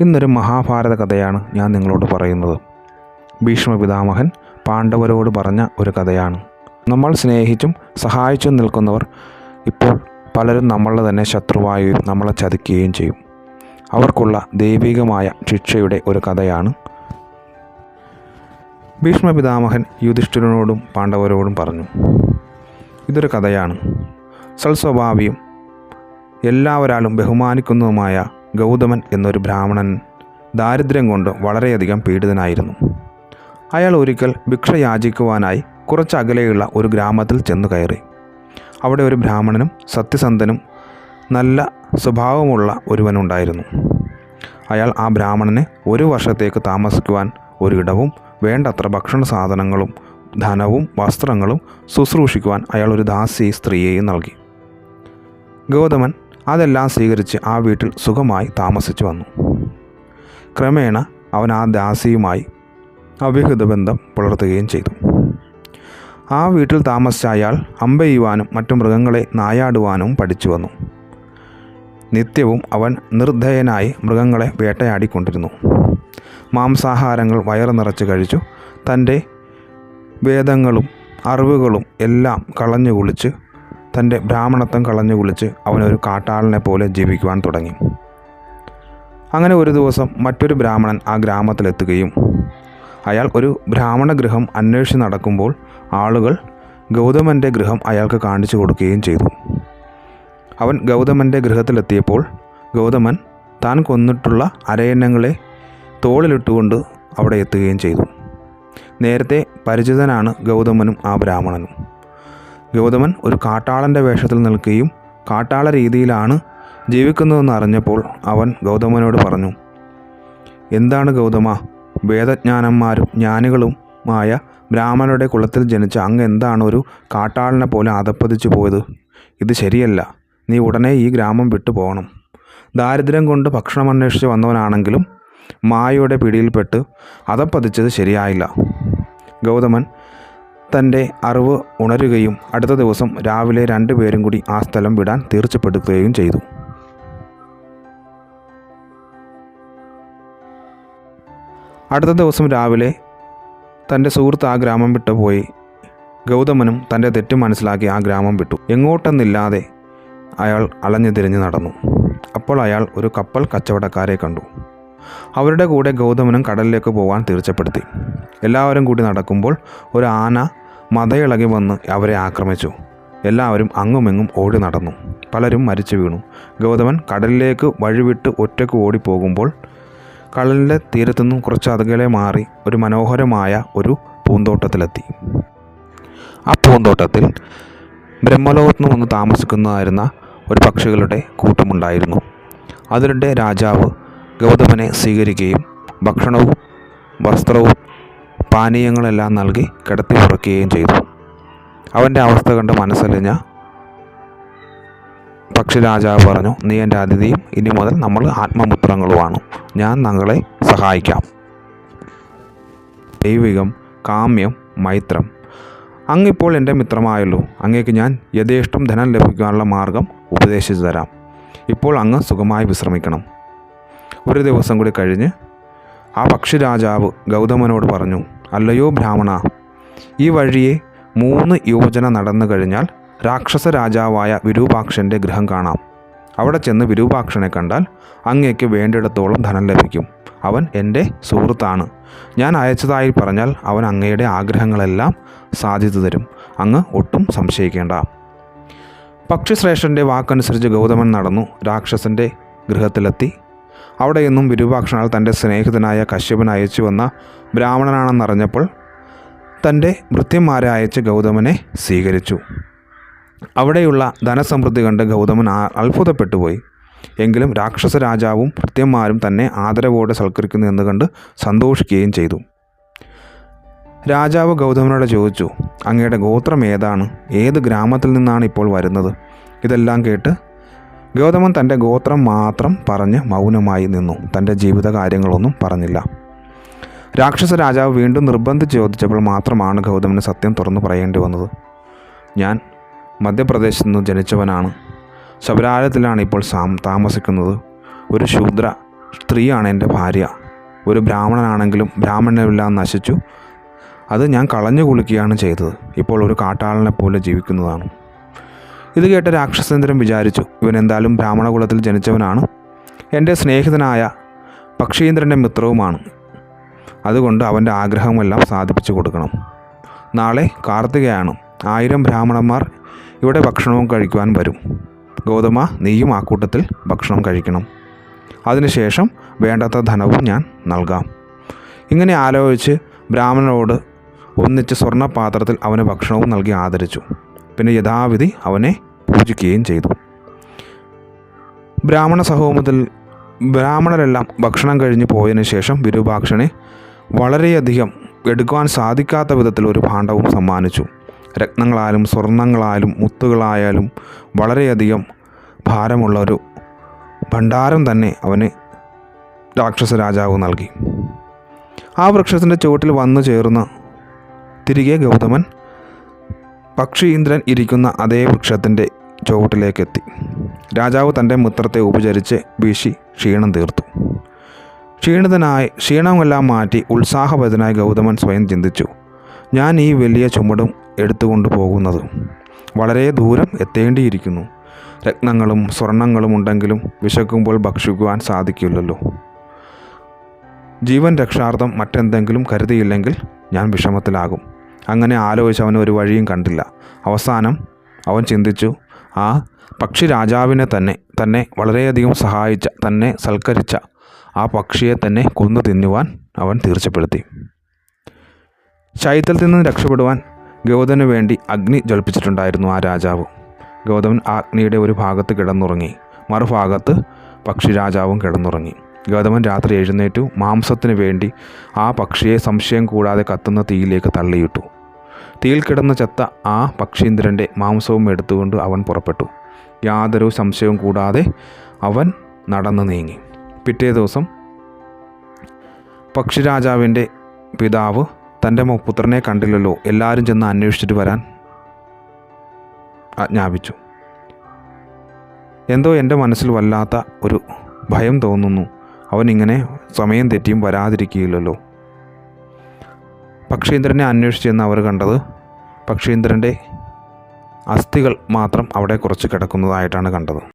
ഇന്നൊരു മഹാഭാരത കഥയാണ് ഞാൻ നിങ്ങളോട് പറയുന്നത്. ഭീഷ്മ പിതാമഹൻ പാണ്ഡവരോട് പറഞ്ഞ ഒരു കഥയാണ്. നമ്മൾ സ്നേഹിച്ചും സഹായിച്ചും നിൽക്കുന്നവർ ഇപ്പോൾ പലരും നമ്മളുടെ തന്നെ ശത്രുവായും നമ്മളെ ചതിക്കുകയും ചെയ്യും. അവർക്കുള്ള ദൈവികമായ ശിക്ഷയുടെ ഒരു കഥയാണ്. ഭീഷ്മ പിതാമഹൻ യുധിഷ്ഠിരനോടും പാണ്ഡവരോടും പറഞ്ഞു ഇതൊരു കഥയാണ്. സൽസ്വഭാവിയും എല്ലാവരാലും ബഹുമാനിക്കുന്നതുമായ ഗൗതമൻ എന്നൊരു ബ്രാഹ്മണൻ ദാരിദ്ര്യം കൊണ്ട് വളരെയധികം പീഡിതനായിരുന്നു. അയാൾ ഒരിക്കൽ ഭിക്ഷ യാചിക്കുവാനായി കുറച്ച് അകലെയുള്ള ഒരു ഗ്രാമത്തിൽ ചെന്നു കയറി. അവിടെ ഒരു ബ്രാഹ്മണനും സത്യസന്ധനും നല്ല സ്വഭാവമുള്ള ഒരുവനുണ്ടായിരുന്നു. അയാൾ ആ ബ്രാഹ്മണനെ ഒരു വർഷത്തേക്ക് താമസിക്കുവാൻ ഒരിടവും വേണ്ടത്ര ഭക്ഷണ സാധനങ്ങളും ധനവും വസ്ത്രങ്ങളും ശുശ്രൂഷിക്കുവാൻ അയാൾ ഒരു ദാസി സ്ത്രീയെയും നൽകി. ഗൗതമൻ അതെല്ലാം സ്വീകരിച്ച് ആ വീട്ടിൽ സുഖമായി താമസിച്ചു വന്നു. ക്രമേണ അവൻ ആ ദാസിയുമായി അവിഹിത ബന്ധം പുലർത്തുകയും ചെയ്തു. ആ വീട്ടിൽ താമസിച്ച അയാൾ അമ്പെയ്യുവാനും മറ്റു മൃഗങ്ങളെ നായാടുവാനും പഠിച്ചു വന്നു. നിത്യവും അവൻ നിർദ്ധയനായി മൃഗങ്ങളെ വേട്ടയാടിക്കൊണ്ടിരുന്നു. മാംസാഹാരങ്ങൾ വയറു നിറച്ച് കഴിച്ചു. തന്റെ വേദങ്ങളും അറിവുകളും എല്ലാം കളഞ്ഞു കുളിച്ച് തന്റെ ബ്രാഹ്മണത്വം കളഞ്ഞു കുളിച്ച് അവനൊരു കാട്ടാളനെ പോലെ ജീവിക്കുവാൻ തുടങ്ങി. അങ്ങനെ ഒരു ദിവസം മറ്റൊരു ബ്രാഹ്മണൻ ആ ഗ്രാമത്തിലെത്തുകയും അയാൾ ഒരു ബ്രാഹ്മണ ഗൃഹം അന്വേഷിച്ച് നടക്കുമ്പോൾ ആളുകൾ ഗൗതമന്റെ ഗൃഹം അയാൾക്ക് കാണിച്ചു കൊടുക്കുകയും ചെയ്തു. അവൻ ഗൗതമന്റെ ഗൃഹത്തിലെത്തിയപ്പോൾ ഗൗതമൻ താൻ കൊന്നിട്ടുള്ള അരയന്നങ്ങളെ തോളിലിട്ടുകൊണ്ട് അവിടെ എത്തുകയും ചെയ്തു. നേരത്തെ പരിചിതനാണ് ഗൗതമനും ആ ബ്രാഹ്മണനും. ഗൗതമൻ ഒരു കാട്ടാളന്റെ വേഷത്തിൽ നിൽക്കുകയും കാട്ടാള രീതിയിലാണ് ജീവിക്കുന്നതെന്ന് അറിഞ്ഞപ്പോൾ അവൻ ഗൗതമനോട് പറഞ്ഞു എന്താണ് ഗൗതമ? വേദജ്ഞാനന്മാരും ജ്ഞാനികളുമായ ബ്രാഹ്മണരുടെ കുളത്തിൽ ജനിച്ച അങ്ങ് എന്താണ് ഒരു കാട്ടാളനെ പോലെ അതപ്പതിച്ചു പോയത്? ഇത് ശരിയല്ല. നീ ഉടനെ ഈ ഗ്രാമം വിട്ടു പോകണം. ദാരിദ്ര്യം കൊണ്ട് ഭക്ഷണം അന്വേഷിച്ച് വന്നവനാണെങ്കിലും മായയുടെ പിടിയിൽപ്പെട്ട് അതപ്പതിച്ചത് ശരിയായില്ല. ഗൗതമൻ തന്റെ അറിവ് ഉണരുകയും അടുത്ത ദിവസം രാവിലെ രണ്ടുപേരും കൂടി ആ സ്ഥലം വിടാൻ തീർച്ചപ്പെടുത്തുകയും ചെയ്തു. അടുത്ത ദിവസം രാവിലെ തന്റെ സുഹൃത്ത് ആ ഗ്രാമം വിട്ട് പോയി. ഗൗതമനും തന്റെ തെറ്റ് മനസ്സിലാക്കി ആ ഗ്രാമം വിട്ടു. എങ്ങോട്ടെന്നില്ലാതെ അയാൾ അലഞ്ഞു തിരിഞ്ഞ് നടന്നു. അപ്പോൾ അയാൾ ഒരു കപ്പൽ കച്ചവടക്കാരെ കണ്ടു. അവരുടെ കൂടെ ഗൗതമനും കടലിലേക്ക് പോകാൻ തീർച്ചപ്പെടുത്തി എല്ലാവരും കൂടി നടക്കുമ്പോൾ ഒരു ആന മതയിളകി വന്ന് അവരെ ആക്രമിച്ചു. എല്ലാവരും അങ്ങുമെങ്ങും ഓടി നടന്നു. പലരും മരിച്ചു വീണു. ഗൗതമൻ കടലിലേക്ക് വഴിവിട്ട് ഒറ്റയ്ക്ക് ഓടിപ്പോകുമ്പോൾ കടലിന്റെ തീരത്തുനിന്നും കുറച്ച് അകലെ മാറി ഒരു മനോഹരമായ ഒരു പൂന്തോട്ടത്തിലെത്തി. ആ പൂന്തോട്ടത്തിൽ ബ്രഹ്മലോകത്ത് വന്ന് താമസിക്കുന്നതായിരുന്ന ഒരു പക്ഷികളുടെ കൂട്ടമുണ്ടായിരുന്നു. അതിന്റെ രാജാവ് ഗൗതമനെ സ്വീകരിക്കുകയും ഭക്ഷണവും വസ്ത്രവും പാനീയങ്ങളെല്ലാം നൽകി കിടത്തി ഉറക്കുകയും ചെയ്തു. അവന്റെ അവസ്ഥ കണ്ട് മനസ്സലിഞ്ഞ പക്ഷിരാജാവ് പറഞ്ഞു നീ എന്റെ അതിഥിയും ഇനി മുതൽ നമ്മൾ ആത്മപുത്രങ്ങളുമാണ്. ഞാൻ നിങ്ങളെ സഹായിക്കാം. ദൈവികം കാമ്യം മൈത്രം. അങ്ങിപ്പോൾ എന്റെ മിത്രമായല്ലോ. അങ്ങേക്ക് ഞാൻ യഥേഷ്ടം ധനം ലഭിക്കാനുള്ള മാർഗം ഉപദേശിച്ചു തരാം ഇപ്പോൾ അങ്ങ് സുഖമായി വിശ്രമിക്കണം. ഒരു ദിവസം കൂടി കഴിഞ്ഞ് ആ പക്ഷിരാജാവ് ഗൗതമനോട് പറഞ്ഞു അല്ലയോ ബ്രാഹ്മണ ഈ വഴിയെ മൂന്ന് യോജന നടന്നു കഴിഞ്ഞാൽ രാക്ഷസ രാജാവായ വിരൂപാക്ഷന്റെ ഗൃഹം കാണാം. അവിടെ ചെന്ന് വിരൂപാക്ഷനെ കണ്ടാൽ അങ്ങേക്ക് വേണ്ടിയിടത്തോളം ധനം ലഭിക്കും. അവൻ എന്റെ സുഹൃത്താണ്. ഞാൻ അയച്ചതായി പറഞ്ഞാൽ അവൻ അങ്ങയുടെ ആഗ്രഹങ്ങളെല്ലാം സാധിച്ചു തരും. അങ്ങ് ഒട്ടും സംശയിക്കേണ്ട. പക്ഷിശ്രേഷ്ഠന്റെ വാക്കനുസരിച്ച് ഗൗതമൻ നടന്നു രാക്ഷസന്റെ ഗൃഹത്തിലെത്തി. അവിടെ എന്നും വിരൂപാക്ഷനാൽ തന്റെ സ്നേഹിതനായ കശ്യപൻ അയച്ചു വന്ന ബ്രാഹ്മണനാണെന്നറിഞ്ഞപ്പോൾ തന്റെ ഭൃത്യന്മാരെ അയച്ച് ഗൗതമനെ സ്വീകരിച്ചു. അവിടെയുള്ള ധനസമൃദ്ധി കണ്ട് ഗൗതമൻ അത്ഭുതപ്പെട്ടുപോയി. എങ്കിലും രാക്ഷസ രാജാവും ഭൃത്യന്മാരും തന്നെ ആദരവോടെ സൽക്കരിക്കുന്നു എന്ന് കണ്ട് സന്തോഷിക്കുകയും ചെയ്തു. രാജാവ് ഗൗതമനോട് ചോദിച്ചു അങ്ങയുടെ ഗോത്രം ഏതാണ്? ഏത് ഗ്രാമത്തിൽ നിന്നാണ് ഇപ്പോൾ വരുന്നത്? ഇതെല്ലാം കേട്ട് ഗൗതമൻ തന്റെ ഗോത്രം മാത്രം പറഞ്ഞ് മൗനമായി നിന്നു. തന്റെ ജീവിത കാര്യങ്ങളൊന്നും പറഞ്ഞില്ല. രാക്ഷസ രാജാവ് വീണ്ടും നിർബന്ധിച്ച് ചോദിച്ചപ്പോൾ മാത്രമാണ് ഗൗതമന് സത്യം തുറന്നു പറയേണ്ടി വന്നത്. ഞാൻ മധ്യപ്രദേശിൽ നിന്ന് ജനിച്ചവനാണ്. ശബരാലയത്തിലാണ് ഇപ്പോൾ സാം താമസിക്കുന്നത്. ഒരു ശൂദ്ര സ്ത്രീയാണ് എന്റെ ഭാര്യ. ഒരു ബ്രാഹ്മണനാണെങ്കിലും ബ്രാഹ്മണനെല്ലാം നശിച്ചു. അത് ഞാൻ കളഞ്ഞു കുളിക്കുകയാണ് ചെയ്തത്. ഇപ്പോൾ ഒരു കാട്ടാളനെ പോലെ ജീവിക്കുന്നതാണ്. ഇത് കേട്ട രാക്ഷസേന്ദ്രൻ വിചാരിച്ചു ഇവൻ എന്തായാലും ബ്രാഹ്മണ കുലത്തിൽ ജനിച്ചവനാണ്. എന്റെ സ്നേഹിതനായ പക്ഷീന്ദ്രന്റെ മിത്രവുമാണ്. അതുകൊണ്ട് അവന്റെ ആഗ്രഹമെല്ലാം സാധിപ്പിച്ചു കൊടുക്കണം. നാളെ കാർത്തികയാണ്. ആയിരം ബ്രാഹ്മണന്മാർ ഇവിടെ ഭക്ഷണവും കഴിക്കുവാൻ വരും. ഗൗതമ നീയും ആ കൂട്ടത്തിൽ ഭക്ഷണം കഴിക്കണം. അതിനുശേഷം വേണ്ടാത്ത ധനവും ഞാൻ നൽകാം. ഇങ്ങനെ ആലോചിച്ച് ബ്രാഹ്മണനോട് ഒന്നിച്ച് സ്വർണപാത്രത്തിൽ അവന് ഭക്ഷണവും നൽകി ആദരിച്ചു. പിന്നെ യഥാവിധി അവനെ പൂജിക്കുകയും ചെയ്തു. ബ്രാഹ്മണ സഹോമത്തിൽ ബ്രാഹ്മണരെല്ലാം ഭക്ഷണം കഴിഞ്ഞ് പോയതിനു ശേഷം വിരൂപാക്ഷനെ വളരെയധികം എടുക്കുവാൻ സാധിക്കാത്ത വിധത്തിൽ ഒരു ഭാണ്ഡവും സമ്മാനിച്ചു. രത്നങ്ങളായാലും സ്വർണങ്ങളായാലും മുത്തുകളായാലും വളരെയധികം ഭാരമുള്ള ഒരു ഭണ്ഡാരം തന്നെ അവന് രാക്ഷസ രാജാവ് നൽകി. ആ വൃക്ഷത്തിന്റെ ചുവട്ടിൽ വന്നു ചേർന്ന് തിരികെ ഗൗതമൻ പക്ഷീന്ദ്രൻ ഇരിക്കുന്ന അതേ വൃക്ഷത്തിന്റെ ചുവട്ടിലേക്കെത്തി. രാജാവ് തന്റെ മുത്രത്തെ ഉപചരിച്ച് വീശി ക്ഷീണം തീർത്തു. ക്ഷീണിതനായി ക്ഷീണമെല്ലാം മാറ്റി ഉത്സാഹഭരിതനായി ഗൗതമൻ സ്വയം ചിന്തിച്ചു ഞാൻ ഈ വലിയ ചുമടും എടുത്തുകൊണ്ട് പോകുന്നത് വളരെ ദൂരം എത്തേണ്ടിയിരിക്കുന്നു. രത്നങ്ങളും സ്വർണങ്ങളും ഉണ്ടെങ്കിലും വിശക്കുമ്പോൾ ഭക്ഷിക്കുവാൻ സാധിക്കില്ലല്ലോ. ജീവൻ രക്ഷാർത്ഥം മറ്റെന്തെങ്കിലും കരുതിയില്ലെങ്കിൽ ഞാൻ വിഷമത്തിലാകും. അങ്ങനെ ആലോചിച്ച് അവൻ ഒരു വഴിയും കണ്ടില്ല. അവസാനം അവൻ ചിന്തിച്ചു ആ പക്ഷി രാജാവിനെ തന്നെ തന്നെ വളരെയധികം സഹായിച്ച തന്നെ സൽക്കരിച്ച ആ പക്ഷിയെ തന്നെ കൊന്നു തിന്നുവാൻ അവൻ തീർച്ചപ്പെടുത്തി. ശൈത്യത്തിൽ നിന്ന് രക്ഷപ്പെടുവാൻ ഗൗതമന് വേണ്ടി അഗ്നി ജ്വലിപ്പിച്ചിട്ടുണ്ടായിരുന്നു ആ രാജാവ്. ഗൗതമൻ ആ അഗ്നിയുടെ ഒരു ഭാഗത്ത് കിടന്നുറങ്ങി. മറുഭാഗത്ത് പക്ഷി രാജാവും കിടന്നുറങ്ങി. ഗൗതമൻ രാത്രി എഴുന്നേറ്റു മാംസത്തിന് വേണ്ടി ആ പക്ഷിയെ സംശയം കൂടാതെ കത്തുന്ന തീയിലേക്ക് തള്ളിയിട്ടു. തീയിൽ കിടന്ന ചത്ത ആ പക്ഷീന്ദ്രന്റെ മാംസവും എടുത്തുകൊണ്ട് അവൻ പുറപ്പെട്ടു. യാതൊരു സംശയവും കൂടാതെ അവൻ നടന്നു നീങ്ങി. പിറ്റേ ദിവസം പക്ഷിരാജാവിന്റെ പിതാവ് തന്റെ പുത്രനെ കണ്ടില്ലല്ലോ എല്ലാവരും ചെന്ന് അന്വേഷിച്ചിട്ട് വരാൻ ആജ്ഞാപിച്ചു. എന്തോ എന്റെ മനസ്സിൽ വല്ലാത്ത ഒരു ഭയം തോന്നുന്നു. അവനിങ്ങനെ സമയം തെറ്റിയും വരാതിരിക്കുകയില്ലല്ലോ. പക്ഷീന്ദ്രനെ അന്വേഷിച്ചെന്ന് അവർ കണ്ടത് പക്ഷീന്ദ്രന്റെ അസ്ഥികൾ മാത്രം അവിടെ കുറച്ച് കിടക്കുന്നതായിട്ടാണ് കണ്ടത്.